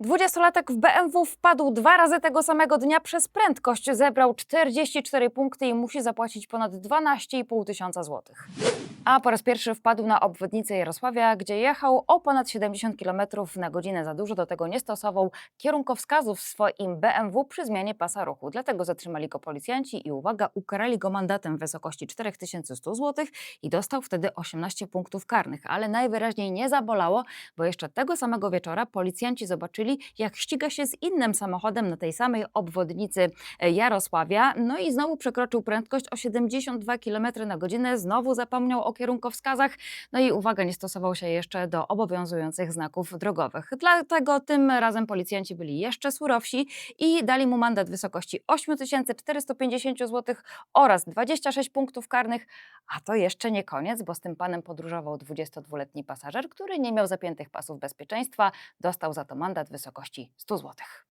Dwudziestolatek w BMW wpadł dwa razy tego samego dnia przez prędkość, zebrał 44 punkty i musi zapłacić ponad 12,5 tysiąca złotych. A po raz pierwszy wpadł na obwodnicę Jarosławia, gdzie jechał o ponad 70 km na godzinę za dużo. Do tego nie stosował kierunkowskazów w swoim BMW przy zmianie pasa ruchu. Dlatego zatrzymali go policjanci i uwaga, ukarali go mandatem w wysokości 4100 zł i dostał wtedy 18 punktów karnych. Ale najwyraźniej nie zabolało, bo jeszcze tego samego wieczora policjanci zobaczyli, jak ściga się z innym samochodem na tej samej obwodnicy e, Jarosławia. No i znowu przekroczył prędkość o 72 km na godzinę, znowu zapomniał o kierunkowskazach. No i uwaga, nie stosował się jeszcze do obowiązujących znaków drogowych. Dlatego tym razem policjanci byli jeszcze surowsi i dali mu mandat w wysokości 8450 zł oraz 26 punktów karnych. A to jeszcze nie koniec, bo z tym panem podróżował 22-letni pasażer, który nie miał zapiętych pasów bezpieczeństwa. Dostał za to mandat w wysokości 100 zł.